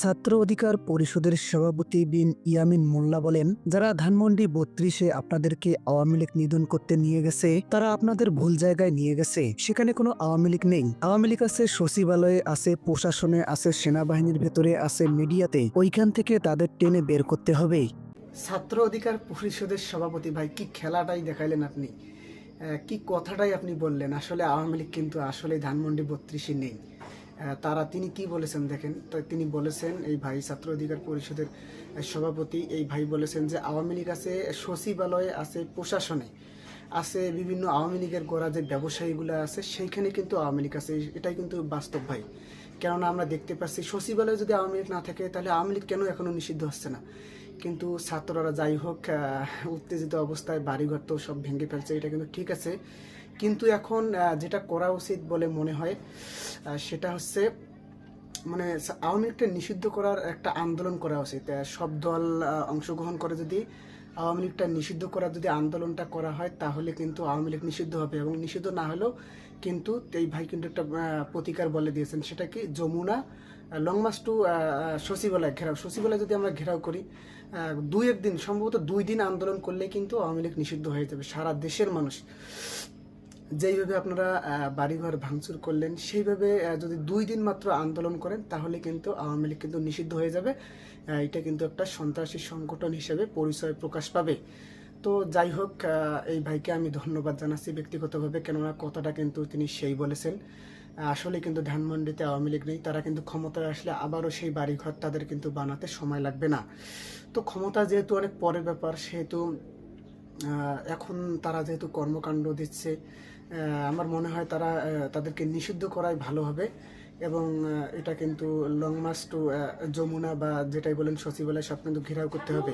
ছাত্র অধিকার পরিষদের সভাপতি বিন ইয়ামিন মোল্লা বলেন, যারা ধানমন্ডি বত্রিশে আপনাদেরকে আওয়ামী লীগ নিধন করতে নিয়ে গেছে, তারা আপনাদের ভুল জায়গায় নিয়ে গেছে। সেখানে কোনো আওয়ামী লীগ নেই। আওয়ামী লীগ আছে সচিবালয়ে, আছে প্রশাসনে, আছে সেনাবাহিনীর ভেতরে, আছে মিডিয়াতে। ওইখান থেকে তাদের টেনে বের করতে হবে। ছাত্র অধিকার পরিষদের সভাপতি ভাই, কি খেলাটাই দেখাইলেন আপনি? কি কথাটাই আপনি বললেন? আসলে আওয়ামী লীগ কিন্তু আসলে ধানমন্ডি বত্রিশে নেই। তারা তিনি কি বলেছেন দেখেন তিনি বলেছেন এই ভাই ছাত্র অধিকার পরিষদের সভাপতি, এই ভাই বলেছেন যে আওয়ামী লীগ আছে, সচিবালয়ে আছে, প্রশাসনে আছে, বিভিন্ন আওয়ামী লীগের গড়া যে ব্যবসায়ীগুলো আছে, সেইখানে কিন্তু আওয়ামী লীগ আছে। এটাই কিন্তু বাস্তব ভাই। কেননা আমরা দেখতে পাচ্ছি, সচিবালয়ে যদি আওয়ামী লীগ না থাকে, তাহলে আওয়ামী লীগ কেন এখনও নিষিদ্ধ হচ্ছে না? কিন্তু ছাত্ররা যাই হোক উত্তেজিত অবস্থায় বাড়িঘর তো সব ভেঙে ফেলছে, এটা কিন্তু ঠিক আছে। কিন্তু এখন যেটা করা উচিত বলে মনে হয় সেটা হচ্ছে মানে আওয়ামী লীগকে নিষিদ্ধ করার একটা আন্দোলন করা উচিত। সব দল অংশগ্রহণ করে যদি আওয়ামী লীগটা নিষিদ্ধ করার যদি আন্দোলনটা করা হয়, তাহলে কিন্তু আওয়ামী লীগ নিষিদ্ধ হবে। এবং নিষিদ্ধ না হলেও কিন্তু এই ভাই কিন্তু একটা প্রতিকার বলে দিয়েছেন। সেটা কি যমুনা লং মার্চ টু সচিবালয় ঘেরাও। সচিবালয় যদি আমরা ঘেরাও করি দুই একদিন সম্ভবত দুই দিন আন্দোলন করলে কিন্তু আওয়ামী লীগ নিষিদ্ধ হয়ে যাবে। সারা দেশের মানুষ যেইভাবে আপনারা বাড়িঘর ভাঙচুর করলেন, সেইভাবে যদি দুই দিন মাত্র আন্দোলন করেন, তাহলে কিন্তু আওয়ামী লীগ কিন্তু নিষিদ্ধ হয়ে যাবে। এটা কিন্তু একটা সন্ত্রাসী সংগঠন হিসেবে পরিচয় প্রকাশ পাবে। তো যাই হোক এই ভাইকে আমি ধন্যবাদ জানাচ্ছি ব্যক্তিগতভাবে, কেননা কথাটা কিন্তু তিনি সেই বলেছেন। আসলে কিন্তু ধানমন্ডিতে আওয়ামী লীগ নেই, তারা কিন্তু ক্ষমতায় আসলে আবারও সেই বাড়িঘর তাদের কিন্তু বানাতে সময় লাগবে না। তো ক্ষমতা যেহেতু অনেক পরের ব্যাপার, সেহেতু এখন তারা যেহেতু কর্মকাণ্ড দিচ্ছে আমার মনে হয় তারা তাদেরকে নিষিদ্ধ করাই ভালো হবে এবং এটা কিন্তু লং মার্চ টু যমুনা বা যেটাই বলেন সচিবালয় সব কিন্তু ঘেরাও করতে হবে।